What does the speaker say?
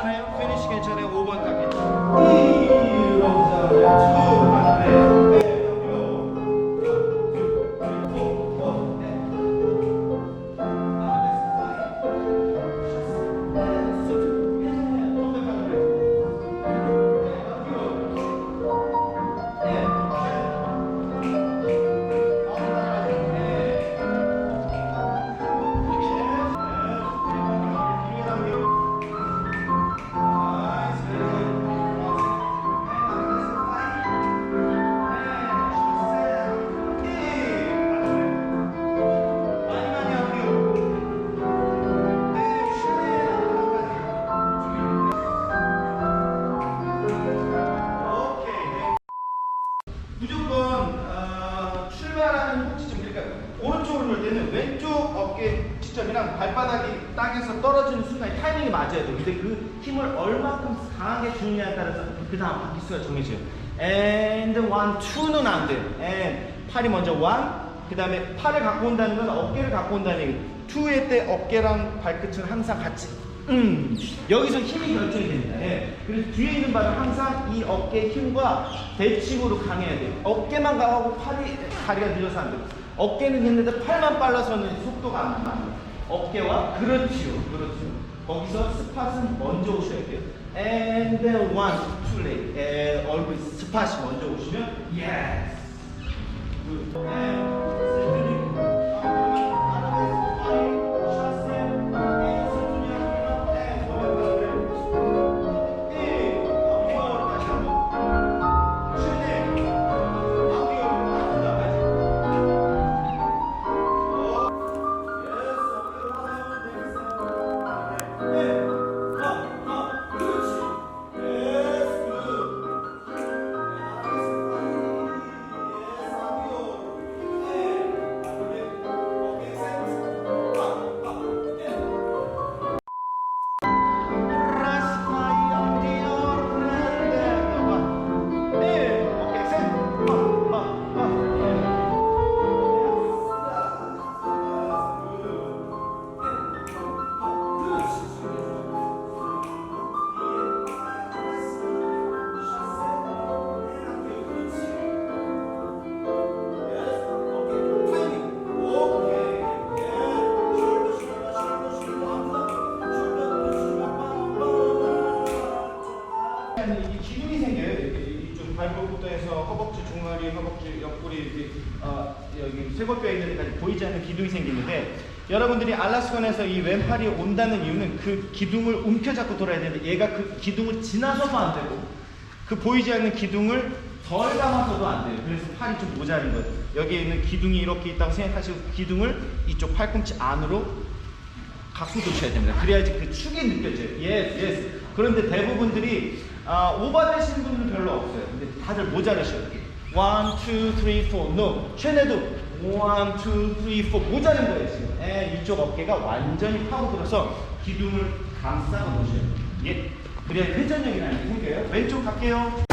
괜찮아요? 피니쉬 괜찮아요? 5번 딱 괜찮아요. 무조건 어, 출발하는 꼭지점 그러니까 오른쪽으로 놀 때는 왼쪽 어깨 지점이랑 발바닥이 땅에서 떨어지는 순간 타이밍이 맞아야 돼요. 근데 그 힘을 얼마큼 강하게 주느냐에 따라서 그 다음 바퀴수가 정해져요. And one, two는 안 돼요. And 팔이 먼저 one, 그 다음에 팔을 갖고 온다는 건 어깨를 갖고 온다는 얘기. 투의 때 어깨랑 발끝은 항상 같이 음, 여기서 힘이 결정이 됩니다. 예. 그래서 뒤에 있는 발은 항상 이 어깨 힘과 대칭으로 강해야 돼요. 어깨만 강하고 팔이 다리가 늦어서 안 돼요. 어깨는 있는데 팔만 빨라서는 속도가 안 나요. 어깨와 그렇지요, 그렇지요. 거기서 스팟은 먼저 오셔야 돼요. And then one, two leg. 에, 얼굴 스팟이 먼저 오시면 yes. Good. 허벅지, 종아리, 허벅지, 옆구리 이렇게 어, 여기 쇄골뼈에 있는 데까지 보이지 않는 기둥이 생기는데 여러분들이 알라스콘에서 이 왼팔이 온다는 이유는 그 기둥을 움켜잡고 돌아야 되는데 얘가 그 기둥을 지나서도 안 되고 그 보이지 않는 기둥을 덜 감아서도 안 돼요. 그래서 팔이 좀 모자른 거예요. 여기에 있는 기둥이 이렇게 있다고 생각하시고 기둥을 이쪽 팔꿈치 안으로 갖고 두셔야 됩니다. 그래야지 그 축이 느껴져요. 예스, 예스. 그런데 대부분들이 아, 오버되시는 분들은 별로 없어요. 근데 다들 모자르셔요. 원, 투, 쓰리, 포, 노. 쟤네도 원, 투, 쓰리, 포 모자른 거예요 지금. 에, 이쪽 어깨가 완전히 파고들어서 기둥을 감싸고 놓으셔야 돼요. 예. 그래야 회전력이 나게 생겨요. 왼쪽 갈게요.